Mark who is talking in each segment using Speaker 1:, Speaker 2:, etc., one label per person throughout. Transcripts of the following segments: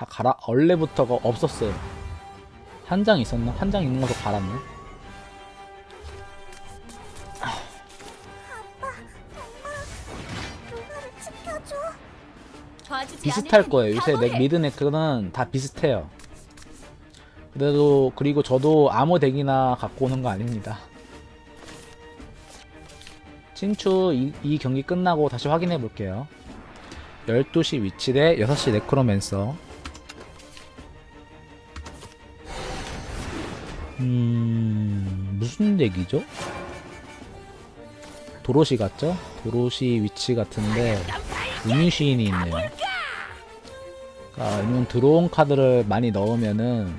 Speaker 1: 다 갈아 원래부터가 없었어요. 한 장 있었나? 한 장 있는 것도 갈았네. 비슷할 거예요. 요새 넥. 미드 네크는 다 비슷해요. 그래도 그리고 저도 아무 덱이나 갖고 오는 거 아닙니다. 친추 이, 이 경기 끝나고 다시 확인해 볼게요. 12시 위치 대 6시 네크로맨서. 음, 무슨 덱이죠? 도로시 같죠? 도로시 위치 같은데 운유 시인이 있네요. 그러니까 아니면 들어온 카드를 많이 넣으면은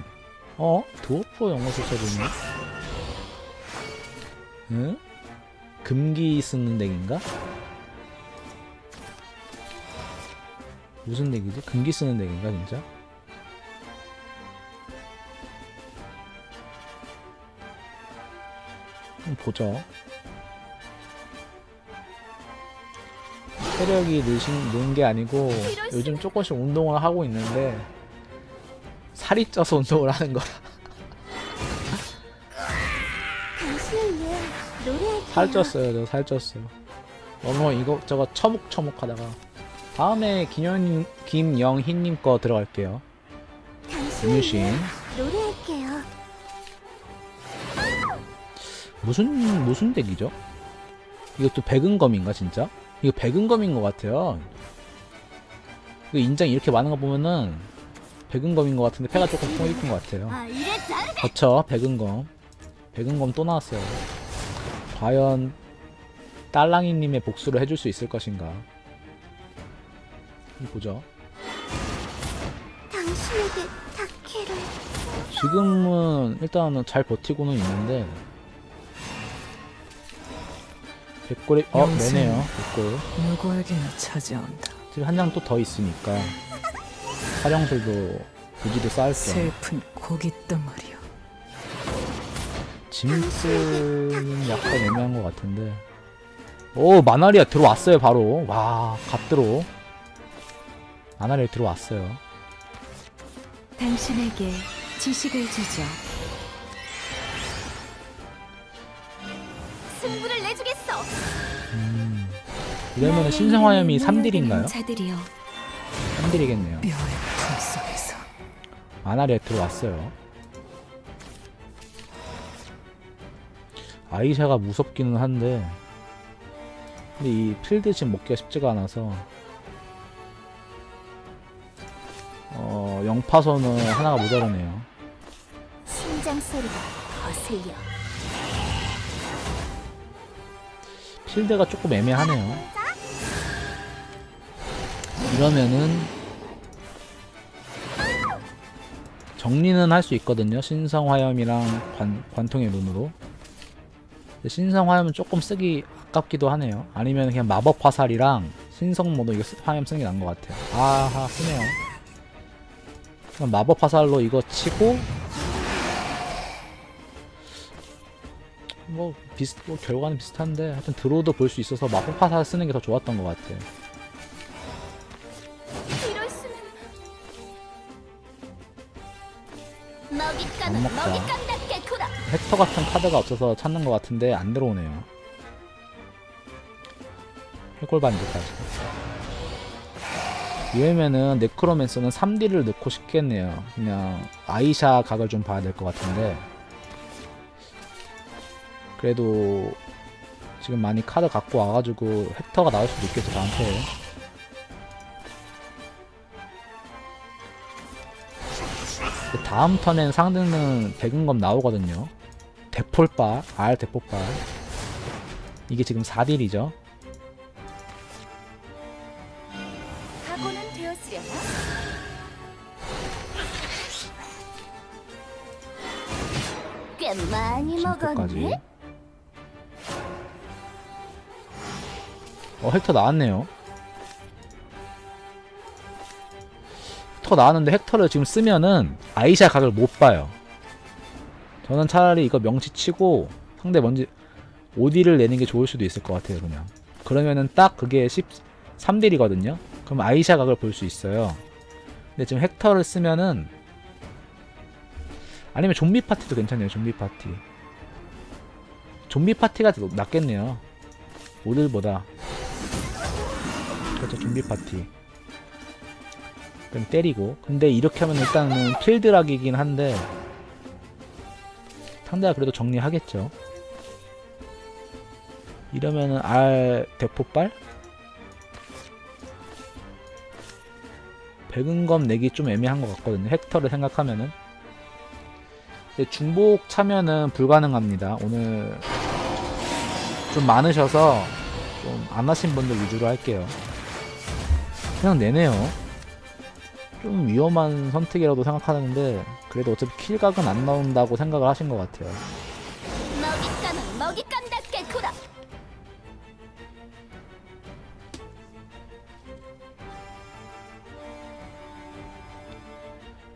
Speaker 1: 어? 드워프 영어 수첩이네? 응? 금기 쓰는 덱인가? 무슨 덱이지? 금기 쓰는 덱인가 진짜? 보죠. 체력이 느신, 는게 아니고 요즘 조금씩 운동을 하고 있는데 살이 쪄서 운동을 하는 거라. 살쪘어요 저 살쪘어요. 너무 이것저것 처묵처묵 하다가. 다음에 김영, 김영희님 거 들어갈게요. 음유신 무슨 무슨 덱이죠? 이것도 백은검인가 진짜? 이거 백은검인 것 같아요 이거 인장 이렇게 많은 거 보면은 백은검인 것 같은데 패가 조금 포입은 것 같아요
Speaker 2: 아 잘.
Speaker 1: 그쵸 백은검 백은검 또 나왔어요 과연 딸랑이님의 복수를 해줄 수 있을 것인가 보죠. 지금은 일단은 잘 버티고는 있는데 백골이 어
Speaker 3: 영생.
Speaker 1: 내네요 백골
Speaker 3: 누구에게나 찾아온다.
Speaker 1: 지금 한 장 또 더 있으니까 사령술도 부지도 쌓을 거
Speaker 3: 슬픈 고깃 덩어리여.
Speaker 1: 짐스는 약간 애매한 것 같은데 오 마나리아 들어왔어요 바로 와 갓드로 마나리아 들어왔어요
Speaker 4: 당신에게 지식을 주죠.
Speaker 1: 음 이러면 신성화염이 3딜인가요?
Speaker 4: 자들이여
Speaker 1: 3딜이겠네요.
Speaker 3: 뼈의 품속에서.
Speaker 1: 마나리아 들어왔어요. 아이샤가 무섭기는 한데 근데 이 필드 지금 먹기가 쉽지가 않아서 어 영파선은 하나가 모자라네요.
Speaker 2: 심장 소리가 거슬려.
Speaker 1: 필드가 조금 애매하네요. 이러면은 정리는 할 수 있거든요. 신성화염이랑 관, 관통의 근데 신성화염은 조금 쓰기 아깝기도 하네요. 아니면 그냥 마법 화살이랑 신성모도 이거 쓰- 화염 쓰는 게 나은 것 같아요. 아하 쓰네요. 마법 화살로 이거 치고 뭐 비슷 뭐 결과는 비슷한데 하여튼 드로우도 볼 수 있어서 마법 화살 쓰는 게 더 좋았던 것 먹자.
Speaker 2: 먹잇감답게 굴어.
Speaker 1: 헥터 같은 카드가 없어서 찾는 것 같은데 안 들어오네요. 해골 반지까지. 이러면은 네크로맨서는 3D를 넣고 싶겠네요. 그냥 아이샤 각을 좀 봐야 될 것 같은데. 그래도 지금 많이 카드 갖고 와가지고 헥터가 나올 수도 있겠죠, 나한테. 다음 턴엔 상대는 백은검 나오거든요. 대폴발, R 대폴발. 이게 지금 4딜이죠.
Speaker 2: 각오는 되었으려나? 꽤 많이. 먹었네.
Speaker 1: 어, 헥터 나왔네요. 헥터 나왔는데 헥터를 지금 쓰면은 아이샤 각을 못 봐요. 저는 차라리 이거 명치 치고 상대 먼저 5딜을 내는 게 좋을 수도 있을 것 같아요, 그냥. 그러면은 딱 그게 13딜이거든요? 그럼 아이샤 각을 볼 수 있어요. 근데 지금 헥터를 쓰면은 아니면 좀비 파티도 괜찮네요. 좀비 파티. 좀비 파티가 더 낫겠네요. 오늘보다. 그렇죠. 좀비 파티. 그럼 때리고. 근데 이렇게 하면 일단은 필드락이긴 한데 상대가 그래도 정리하겠죠. 이러면은 R 대포빨? 백은검 내기 좀 애매한 것 같거든요. 헥터를 생각하면은. 중복 차면은 불가능합니다. 오늘 좀 많으셔서 좀 안 하신 분들 위주로 할게요. 그냥 내네요. 좀 위험한 선택이라고 생각하는데 그래도 어차피 킬각은 안 나온다고 생각을 하신 것 같아요.
Speaker 2: 먹잇감은 먹잇감답게 굴어.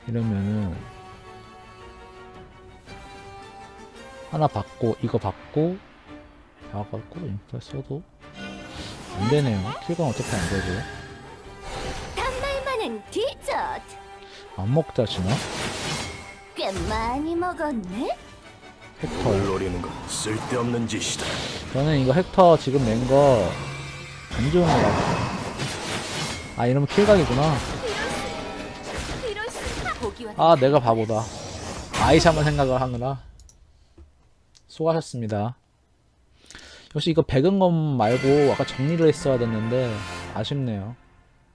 Speaker 1: 이러면은 하나 받고 이거 받고 나가고 인파 써도 안 되네요. 킬각 어차피 안 되죠. 안 먹자 지나?
Speaker 2: 꽤 많이 먹었네.
Speaker 1: 헥터.
Speaker 5: 노리는 건 쓸데없는 짓이다.
Speaker 1: 저는 이거 헥터 지금 낸 거 안 좋은 거 같아요. 아 이러면 킬각이구나.
Speaker 2: 이럴 수. 보기와
Speaker 1: 아 내가 바보다. 아이샤만 생각을 하느라 수고하셨습니다. 역시 이거 백은검 말고 아까 정리를 했어야 됐는데 아쉽네요.